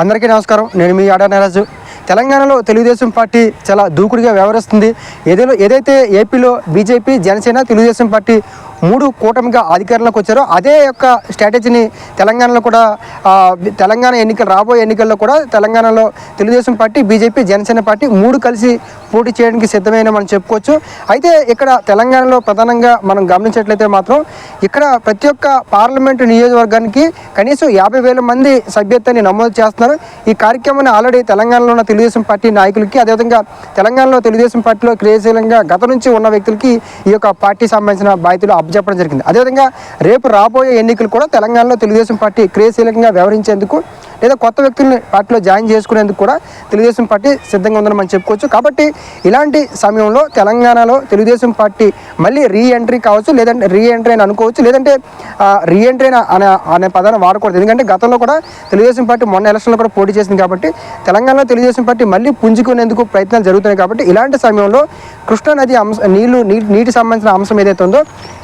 అందరికీ నమస్కారం. నేను మీ ఆడా నరాజు తెలంగాణలో తెలుగుదేశం పార్టీ చాలా దూకుడుగా వ్యవహరిస్తుంది. ఏదో ఏదైతే ఏపీలో బీజేపీ జనసేన తెలుగుదేశం పార్టీ మూడు కూటమిగా అధికారంలోకి వచ్చారో అదే యొక్క స్ట్రాటజీని తెలంగాణలో కూడా తెలంగాణ ఎన్నికలు రాబోయే ఎన్నికల్లో కూడా తెలంగాణలో Telugu Desam party BJP Janasena party మూడు కలిసి పోటీ చేయడానికి సిద్ధమైన మనం చెప్పుకోవచ్చు. అయితే ఇక్కడ తెలంగాణలో ప్రధానంగా మనం గమనించినట్లయితే మాత్రం ఇక్కడ ప్రతి ఒక్క పార్లమెంటు నియోజకవర్గానికి కనీసం యాభై వేల మంది సభ్యత్వాన్ని నమోదు చేస్తున్నారు. ఈ కార్యక్రమాన్ని ఆల్రెడీ తెలంగాణలో ఉన్న తెలుగుదేశం పార్టీ నాయకులకి అదేవిధంగా తెలంగాణలో తెలుగుదేశం పార్టీలో క్రియాశీలంగా గత నుంచి ఉన్న వ్యక్తులకి ఈ యొక్క పార్టీ సంబంధించిన బాధ్యతలు చెప్పడం జరిగింది. అదేవిధంగా రేపు రాబోయే ఎన్నికలు కూడా తెలంగాణలో తెలుగుదేశం పార్టీ క్రియాశీలకంగా వ్యవహరించేందుకు లేదా కొత్త వ్యక్తుల్ని పార్టీలో జాయిన్ చేసుకునేందుకు కూడా తెలుగుదేశం పార్టీ సిద్ధంగా ఉందని మనం చెప్పుకోవచ్చు. కాబట్టి ఇలాంటి సమయంలో తెలంగాణలో తెలుగుదేశం పార్టీ మళ్ళీ రీ ఎంట్రీ కావచ్చు లేదంటే రీ ఎంట్రీ అని అనుకోవచ్చు లేదంటే రీ ఎంట్రీ అనే అనే పదాన్ని వాడకూడదు. ఎందుకంటే గతంలో కూడా తెలుగుదేశం పార్టీ మొన్న ఎలక్షన్లో కూడా పోటీ చేసింది కాబట్టి తెలంగాణలో తెలుగుదేశం పార్టీ మళ్ళీ పుంజుకునేందుకు ప్రయత్నాలు జరుగుతున్నాయి కాబట్టి ఇలాంటి సమయంలో కృష్ణానది అంశ నీళ్ళు నీ- నీటి సంబంధించిన అంశం ఏదైతే ఉందో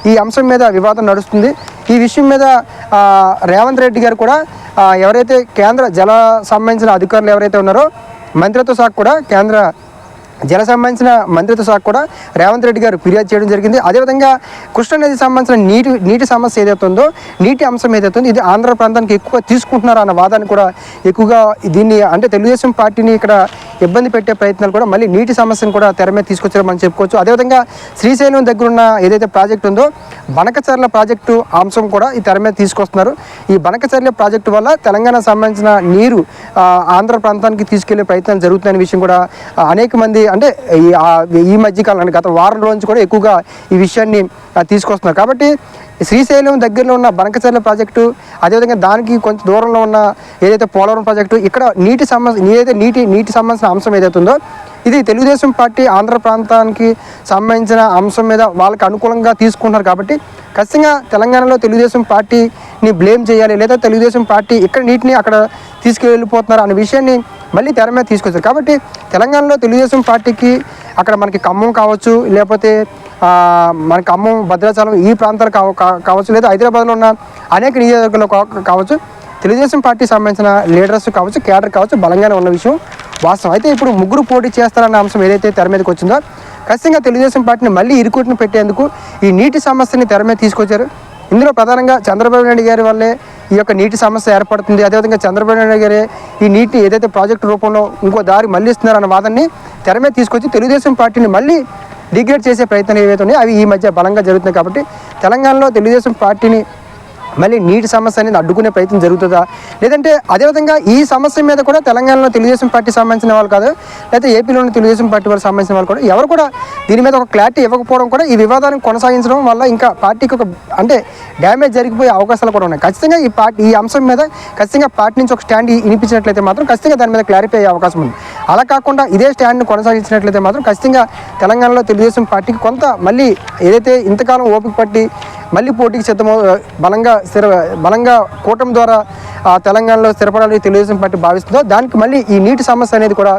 ఈ అంశం మీద వివాదం నడుస్తుంది. ఈ విషయం మీద రేవంత్ రెడ్డి గారు కూడా ఎవరైతే కేంద్ర జల సంబంధించిన అధికారులు ఎవరైతే ఉన్నారో మంత్రిత్వ శాఖ కూడా కేంద్ర జల సంబంధించిన మంత్రిత్వ శాఖ కూడా రేవంత్ రెడ్డి గారు ఫిర్యాదు చేయడం జరిగింది. అదేవిధంగా కృష్ణానది సంబంధించిన నీటి నీటి సమస్య ఏదైతే ఉందో నీటి అంశం ఏదైతే ఉందో ఇది ఆంధ్ర ప్రాంతానికి ఎక్కువ తీసుకుంటున్నారు అన్న వాదాన్ని కూడా ఎక్కువగా దీన్ని అంటే తెలుగుదేశం పార్టీని ఇక్కడ ఇబ్బంది పెట్టే ప్రయత్నాలు కూడా మళ్ళీ నీటి సమస్యను కూడా తెర మీద తీసుకొచ్చారని మనం చెప్పుకోవచ్చు. అదేవిధంగా శ్రీశైలం దగ్గర ఉన్న ఏదైతే ప్రాజెక్ట్ ఉందో బనకచర్ల ప్రాజెక్టు అంశం కూడా ఈ తెర మీద తీసుకొస్తున్నారు. ఈ బనకచర్ల ప్రాజెక్టు వల్ల తెలంగాణ సంబంధించిన నీరు ఆంధ్ర ప్రాంతానికి తీసుకెళ్ళే ప్రయత్నం జరుగుతుందనే విషయం కూడా అనేక మంది అంటే ఈ మధ్యకాలం ఈ మధ్య కాలం గత వారం రోజు కూడా ఎక్కువగా ఈ విషయాన్ని తీసుకొస్తున్నారు. కాబట్టి శ్రీశైలం దగ్గరలో ఉన్న బనకచర్ల ప్రాజెక్టు అదేవిధంగా దానికి కొంచెం దూరంలో ఉన్న ఏదైతే పోలవరం ప్రాజెక్టు ఇక్కడ నీటి సమస్య ఏదైతే నీటి నీటి సంబంధించిన అంశం ఏదైతే ఉందో ఇది తెలుగుదేశం పార్టీ ఆంధ్ర ప్రాంతానికి సంబంధించిన అంశం మీద వాళ్ళకి అనుకూలంగా తీసుకుంటున్నారు కాబట్టి ఖచ్చితంగా తెలంగాణలో తెలుగుదేశం పార్టీని బ్లేమ్ చేయాలి లేదా తెలుగుదేశం పార్టీ ఇక్కడ నీటిని అక్కడ తీసుకువెళ్ళిపోతున్నారు అనే విషయాన్ని మళ్ళీ తెర మీద తీసుకొచ్చారు. కాబట్టి తెలంగాణలో తెలుగుదేశం పార్టీకి అక్కడ మనకి ఖమ్మం కావచ్చు లేకపోతే మన ఖమ్మం భద్రాచలం ఈ ప్రాంతాలు కావ కావచ్చు లేదా హైదరాబాద్లో ఉన్న అనేక నియోజకవర్గాల్లో కావచ్చు తెలుగుదేశం పార్టీ సంబంధించిన లీడర్స్ కావచ్చు కేడర్ కావచ్చు బలంగానే ఉన్న విషయం. వాస్తవం. అయితే ఇప్పుడు ముగ్గురు పోటీ చేస్తారన్న అంశం ఏదైతే తెర మీదకి వచ్చిందో ఖచ్చితంగా తెలుగుదేశం పార్టీని మళ్ళీ ఇరుకుట్ను పెట్టేందుకు ఈ నీటి సమస్యని తెర మీద తీసుకొచ్చారు. ఇందులో ప్రధానంగా చంద్రబాబు నాయుడు గారి వల్లే ఈ యొక్క నీటి సమస్య ఏర్పడుతుంది. అదేవిధంగా చంద్రబాబు నాయుడు గారే ఈ నీటిని ఏదైతే ప్రాజెక్టు రూపంలో ఇంకో దారి మళ్ళిస్తున్నారన్న వాదనని తెర మీద తీసుకొచ్చి తెలుగుదేశం పార్టీని మళ్ళీ డిగ్రేడ్ చేసే ప్రయత్నాలు ఏవైతే ఉన్నాయో అవి ఈ మధ్య బలంగా జరుగుతున్నాయి కాబట్టి తెలంగాణలో తెలుగుదేశం పార్టీని మళ్ళీ నీటి సమస్య అనేది అడ్డుకునే ప్రయత్నం జరుగుతుందా? లేదంటే అదేవిధంగా ఈ సమస్య మీద కూడా తెలంగాణలో తెలుగుదేశం పార్టీ సంబంధించిన వాళ్ళు కాదు లేకపోతే ఏపీలోని తెలుగుదేశం పార్టీ వాళ్ళకి సంబంధించిన వాళ్ళు కూడా ఎవరు కూడా దీని మీద ఒక క్లారిటీ ఇవ్వకపోవడం కూడా ఈ వివాదాన్ని కొనసాగించడం వల్ల ఇంకా పార్టీకి ఒక అంటే డ్యామేజ్ జరిగిపోయే అవకాశాలు కూడా ఉన్నాయి. ఖచ్చితంగా ఈ పార్టీ ఈ అంశం మీద ఖచ్చితంగా పార్టీ నుంచి ఒక స్టాండ్ వినిపించినట్లయితే మాత్రం ఖచ్చితంగా దాని మీద క్లారిఫై అయ్యే అవకాశం ఉంది. అలా కాకుండా ఇదే స్టాండ్ని కొనసాగించినట్లయితే మాత్రం ఖచ్చితంగా తెలంగాణలో తెలుగుదేశం పార్టీకి కొంత మళ్ళీ ఏదైతే ఇంతకాలం ఓపిక పట్టి మళ్ళీ పోటీకి సిద్ధమో బలంగా స్థిర బలంగా కూటమి ద్వారా ఆ తెలంగాణలో స్థిరపడాలని తెలుగుదేశం పార్టీ భావిస్తుందో దానికి మళ్ళీ ఈ నీటి సమస్య అనేది కూడా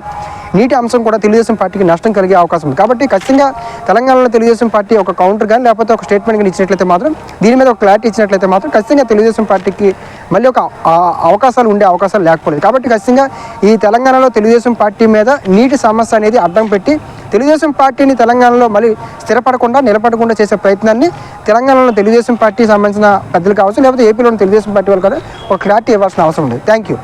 నీటి అంశం కూడా తెలుగుదేశం పార్టీకి నష్టం కలిగే అవకాశం ఉంది. కాబట్టి ఖచ్చితంగా తెలంగాణలో తెలుగుదేశం పార్టీ ఒక కౌంటర్ కానీ లేకపోతే ఒక స్టేట్మెంట్ కానీ ఇచ్చినట్లయితే మాత్రం దీని మీద ఒక క్లారిటీ ఇచ్చినట్లయితే మాత్రం ఖచ్చితంగా తెలుగుదేశం పార్టీకి మళ్ళీ ఒక అవకాశాలు ఉండే అవకాశాలు లేకపోలేదు. కాబట్టి ఖచ్చితంగా ఈ తెలంగాణలో తెలుగుదేశం పార్టీ మీద నీటి సమస్య అనేది అడ్డం పెట్టి తెలుగుదేశం పార్టీని తెలంగాణలో మళ్ళీ స్థిరపడకుండా నిలబడకుండా చేసే ప్రయత్నాన్ని తెలంగాణలో తెలుగుదేశం పార్టీ సంబంధించిన పెద్దలు కావచ్చు లేకపోతే ఏపీలోని తెలుగుదేశం పార్టీ వాళ్ళు కూడా ఒక క్లారిటీ ఇవ్వాల్సిన అవసరం ఉంది. Thank you